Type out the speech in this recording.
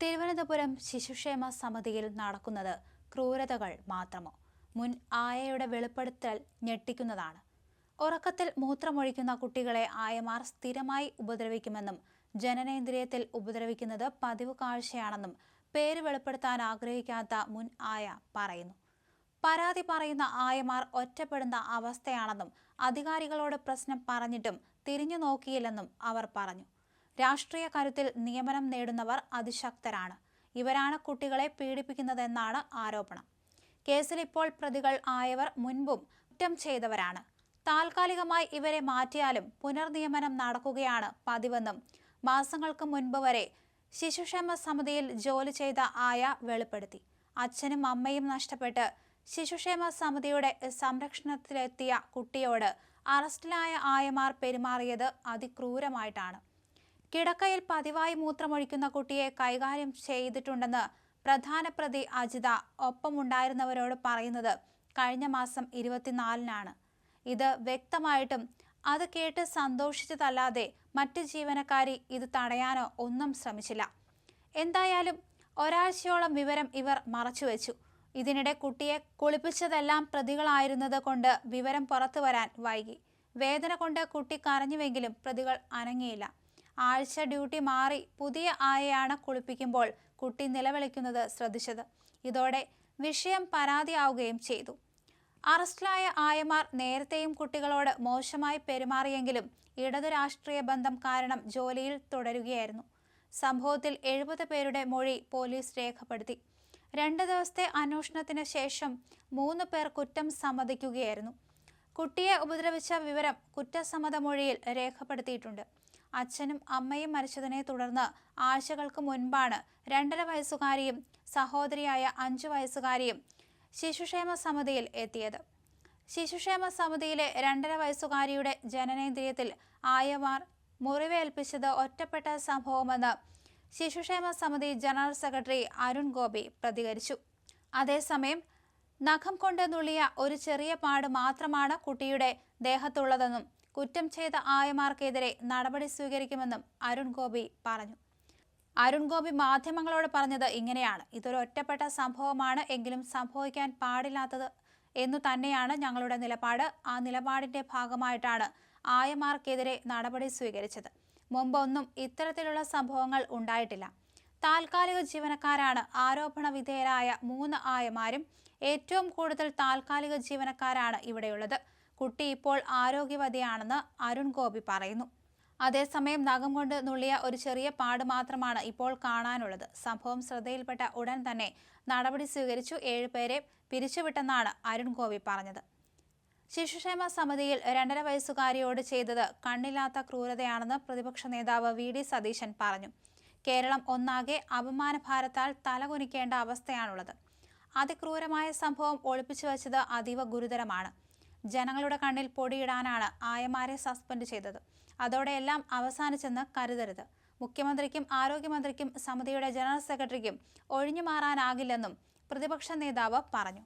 തിരുവനന്തപുരം ശിശുക്ഷേമ സമിതിയിൽ നടക്കുന്നത് ക്രൂരതകൾ മാത്രമോ? മുൻ ആയയുടെ വെളിപ്പെടുത്തൽ ഞെട്ടിക്കുന്നതാണ്. ഉറക്കത്തിൽ മൂത്രമൊഴിക്കുന്ന കുട്ടികളെ ആയമാർ സ്ഥിരമായി ഉപദ്രവിക്കുമെന്നും ജനനേന്ദ്രിയത്തിൽ ഉപദ്രവിക്കുന്നത് പതിവ് കാഴ്ചയാണെന്നും പേര് വെളിപ്പെടുത്താൻ ആഗ്രഹിക്കാത്ത മുൻ ആയ പറയുന്നു. പരാതി പറയുന്ന ആയമാർ ഒറ്റപ്പെടുന്ന അവസ്ഥയാണെന്നും അധികാരികളോട് പ്രശ്നം പറഞ്ഞിട്ടും തിരിഞ്ഞു നോക്കിയില്ലെന്നും അവർ പറഞ്ഞു. രാഷ്ട്രീയ കരുത്തിൽ നിയമനം നേടുന്നവർ അതിശക്തരാണ്. ഇവരാണ് കുട്ടികളെ പീഡിപ്പിക്കുന്നതെന്നാണ് ആരോപണം. കേസിൽ ഇപ്പോൾ പ്രതികൾ ആയവർ മുൻപും കുറ്റം ചെയ്തവരാണ്. താൽക്കാലികമായി ഇവരെ മാറ്റിയാലും പുനർനിയമനം നടക്കുകയാണ് പതിവെന്നും മാസങ്ങൾക്ക് മുൻപ് വരെ ശിശുക്ഷേമ സമിതിയിൽ ജോലി ചെയ്ത ആയ വെളിപ്പെടുത്തി. അച്ഛനും അമ്മയും നഷ്ടപ്പെട്ട് ശിശുക്ഷേമ സമിതിയുടെ സംരക്ഷണത്തിലെത്തിയ കുട്ടിയോട് അറസ്റ്റിലായ ആയമാർ പെരുമാറിയത് അതിക്രൂരമായിട്ടാണ്. കിടക്കയിൽ പതിവായി മൂത്രമൊഴിക്കുന്ന കുട്ടിയെ കൈകാര്യം ചെയ്തിട്ടുണ്ടെന്ന് പ്രധാന പ്രതി അജിത ഒപ്പമുണ്ടായിരുന്നവരോട് പറയുന്നത് കഴിഞ്ഞ മാസം ഇരുപത്തിനാലിനാണ്. ഇത് വ്യക്തമായിട്ടും അത് കേട്ട് സന്തോഷിച്ചതല്ലാതെ മറ്റ് ജീവനക്കാരി ഇത് തടയാനോ ഒന്നും ശ്രമിച്ചില്ല. എന്തായാലും ഒരാഴ്ചയോളം വിവരം ഇവർ മറച്ചുവെച്ചു. ഇതിനിടെ കുട്ടിയെ കുളിപ്പിച്ചതെല്ലാം പ്രതികളായിരുന്നത് കൊണ്ട് വിവരം പുറത്തു വരാൻ വൈകി. വേദന കൊണ്ട് കുട്ടി കരഞ്ഞുവെങ്കിലും പ്രതികൾ അനങ്ങിയില്ല. ആഴ്ച ഡ്യൂട്ടി മാറി പുതിയ ആയയാണ് കുളിപ്പിക്കുമ്പോൾ കുട്ടി നിലവിളിക്കുന്നത് ശ്രദ്ധിച്ചത്. ഇതോടെ വിഷയം പരാതിയാവുകയും ചെയ്തു. അറസ്റ്റിലായ ആയമാർ നേരത്തെയും കുട്ടികളോട് മോശമായി പെരുമാറിയെങ്കിലും ഇടതു രാഷ്ട്രീയ ബന്ധം കാരണം ജോലിയിൽ തുടരുകയായിരുന്നു. സംഭവത്തിൽ എഴുപത് പേരുടെ മൊഴി പോലീസ് രേഖപ്പെടുത്തി. രണ്ട് ദിവസത്തെ അന്വേഷണത്തിന് ശേഷം മൂന്ന് പേർ കുറ്റം സമ്മതിക്കുകയായിരുന്നു. കുട്ടിയെ ഉപദ്രവിച്ച വിവരം കുറ്റസമ്മത മൊഴിയിൽ രേഖപ്പെടുത്തിയിട്ടുണ്ട്. അച്ഛനും അമ്മയും മരിച്ചതിനെ തുടർന്ന് ആഴ്ചകൾക്ക് മുൻപാണ് രണ്ടര വയസ്സുകാരിയും സഹോദരിയായ അഞ്ചു വയസ്സുകാരിയും ശിശുക്ഷേമ സമിതിയിൽ എത്തിയത്. ശിശുക്ഷേമ സമിതിയിലെ രണ്ടര വയസ്സുകാരിയുടെ ജനനേന്ദ്രിയത്തിൽ ആയമാർ മുറിവേൽപ്പിച്ചത് ഒറ്റപ്പെട്ട സംഭവമെന്ന് ശിശുക്ഷേമ സമിതി ജനറൽ സെക്രട്ടറി അരുൺ ഗോപി പ്രതികരിച്ചു. അതേസമയം നഖം കൊണ്ട് നുള്ളിയ ഒരു ചെറിയ പാട് മാത്രമാണ് കുട്ടിയുടെ ദേഹത്തുള്ളതെന്നും കുറ്റം ചെയ്ത ആയമാർക്കെതിരെ നടപടി സ്വീകരിക്കുമെന്നും അരുൺ ഗോപി പറഞ്ഞു. അരുൺ ഗോപി മാധ്യമങ്ങളോട് പറഞ്ഞത് ഇങ്ങനെയാണ്. ഇതൊരു ഒറ്റപ്പെട്ട സംഭവമാണ്. എങ്കിലും സംഭവിക്കാൻ പാടില്ലാത്തത് എന്നു തന്നെയാണ് ഞങ്ങളുടെ നിലപാട്. ആ നിലപാടിന്റെ ഭാഗമായിട്ടാണ് ആയമാർക്കെതിരെ നടപടി സ്വീകരിച്ചത്. മുമ്പൊന്നും ഇത്തരത്തിലുള്ള സംഭവങ്ങൾ ഉണ്ടായിട്ടില്ല. താൽക്കാലിക ജീവനക്കാരാണ്. ആരോപണ വിധേയരായ മൂന്ന് ആയമാരും ഏറ്റവും കൂടുതൽ താൽക്കാലിക ജീവനക്കാരാണ് ഇവിടെയുള്ളത്. കുട്ടി ഇപ്പോൾ ആരോഗ്യവതിയാണെന്ന് അരുൺ ഗോപി പറയുന്നു. അതേസമയം നഖം കൊണ്ട് നുള്ളിയ ഒരു ചെറിയ പാട് മാത്രമാണ് ഇപ്പോൾ കാണാനുള്ളത്. സംഭവം ശ്രദ്ധയിൽപ്പെട്ട ഉടൻ തന്നെ നടപടി സ്വീകരിച്ചു. ഏഴുപേരെ പിരിച്ചുവിട്ടെന്നാണ് അരുൺ ഗോപി പറഞ്ഞത്. ശിശുക്ഷേമ സമിതിയിൽ രണ്ടര വയസ്സുകാരിയോട് ചെയ്തത് കണ്ണില്ലാത്ത ക്രൂരതയാണെന്ന് പ്രതിപക്ഷ നേതാവ് വി ഡി സതീശൻ പറഞ്ഞു. കേരളം ഒന്നാകെ അപമാനഭാരത്താൽ തലകുനിക്കേണ്ട അവസ്ഥയാണുള്ളത്. അതിക്രൂരമായ സംഭവം ഒളിപ്പിച്ചു വച്ചത് അതീവ ഗുരുതരമാണ്. ജനങ്ങളുടെ കണ്ണിൽ പൊടിയിടാനാണ് ആയമാരെ സസ്പെൻഡ് ചെയ്തത്. അതോടെ എല്ലാം അവസാനിച്ചെന്ന് കരുതരുത്. മുഖ്യമന്ത്രിക്കും ആരോഗ്യമന്ത്രിക്കും സമിതിയുടെ ജനറൽ സെക്രട്ടറിക്കും ഒഴിഞ്ഞു മാറാനാകില്ലെന്നും പ്രതിപക്ഷ നേതാവ് പറഞ്ഞു.